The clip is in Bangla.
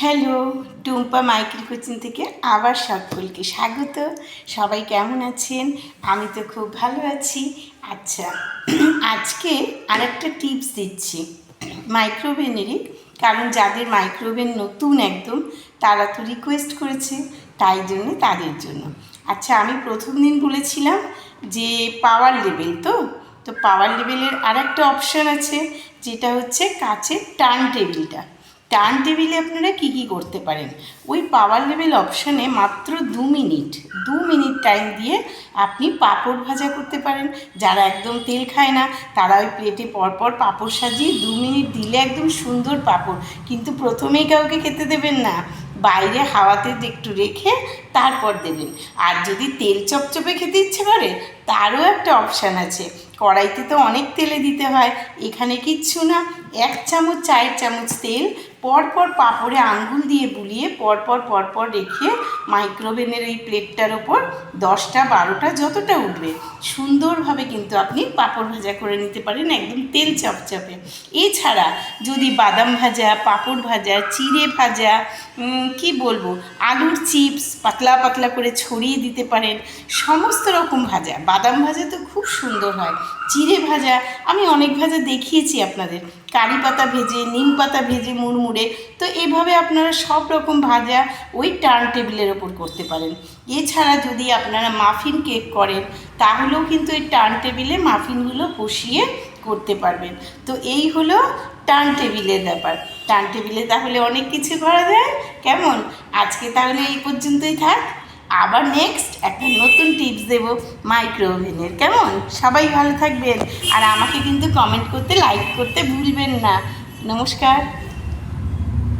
হ্যালো, টুম্পা মাইকেল কোচিং থেকে আবার সকলকে স্বাগত। সবাই কেমন আছেন? আমি তো খুব ভালো আছি। আচ্ছা আজকে আরেকটা টিপস দিচ্ছি মাইক্রোওভেনেরই। কারণ যাদের মাইক্রোওভেন নতুন একদম, তারা তো রিকোয়েস্ট করেছে তাই জন্য তাদের জন্য। আচ্ছা আমি প্রথম দিন বলেছিলাম যে পাওয়ার লেভেল তো? তো পাওয়ার লেভেলের আরেকটা অপশান আছে, যেটা হচ্ছে কাচের টার্ন টেবিলটা। টার্ন টেবিলে আপনারা কী কী করতে পারেন? ওই পাওয়ার লেভেল অপশানে মাত্র দু মিনিট দু মিনিট টাইম দিয়ে আপনি পাঁপড় ভাজা করতে পারেন। যারা একদম তেল খায় না, তারা ওই প্লেটে পরপর পাঁপড় সাজিয়ে দু মিনিট দিলে একদম সুন্দর পাঁপড়। কিন্তু প্রথমেই কাউকে খেতে দেবেন না। বাইরে হাওয়াতে একটু রেখে তারপর দেবেন। আর যদি তেল চপচপে খেতে ইচ্ছে করে, তারও একটা অপশান আছে। কড়াইতে তো অনেক তেলে দিতে হয়, এখানে কিচ্ছু না। এক চামচ চায়ের চামচ তেল, পরপর পাঁপড়ে আঙ্গুল দিয়ে বুলিয়ে পরপর পরপর রেখে মাইক্রোওভেনের এই প্লেটটার ওপর দশটা বারোটা যতটা উঠবে, সুন্দরভাবে কিন্তু আপনি পাঁপড় ভাজা করে নিতে পারেন একদম তেল চপচপে। এছাড়া যদি বাদাম ভাজা, পাঁপড় ভাজা, চিড়ে ভাজা কি বলব? আলুর চিপস পাতলা পাতলা করে ছড়িয়ে দিতে পারেন। সমস্ত রকম ভাজা। বাদাম ভাজা তো খুব সুন্দর হয়। চিড়ে ভাজা, আমি অনেক ভাজা দেখিয়েছি আপনাদের। কারি পাতা ভেজে, নিম পাতা ভেজে, মুড়মুড়ে, তো এইভাবে আপনারা সব রকম ভাজা ওই টার্ন টেবিলের ওপর করতে পারেন। এছাড়া যদি আপনারা মাফিন কেক করেন, তাহলেও কিন্তু এই টার্ন টেবিলে মাফিনগুলো বসিয়ে করতে পারবেন। তো এই হলো টার্ন টেবিলের ব্যাপার। টার্ন টেবিলে তাহলে অনেক কিছু করা যায়। কেমন? আজকে তাহলে এই পর্যন্তই থাক। আবার নেক্সট একটা নতুন টিপস দেব মাইক্রো ওভেনের কেমন? সবাই ভালো থাকবেন। আর আমাকে কিন্তু কমেন্ট করতে লাইক করতে ভুলবেন না। নমস্কার।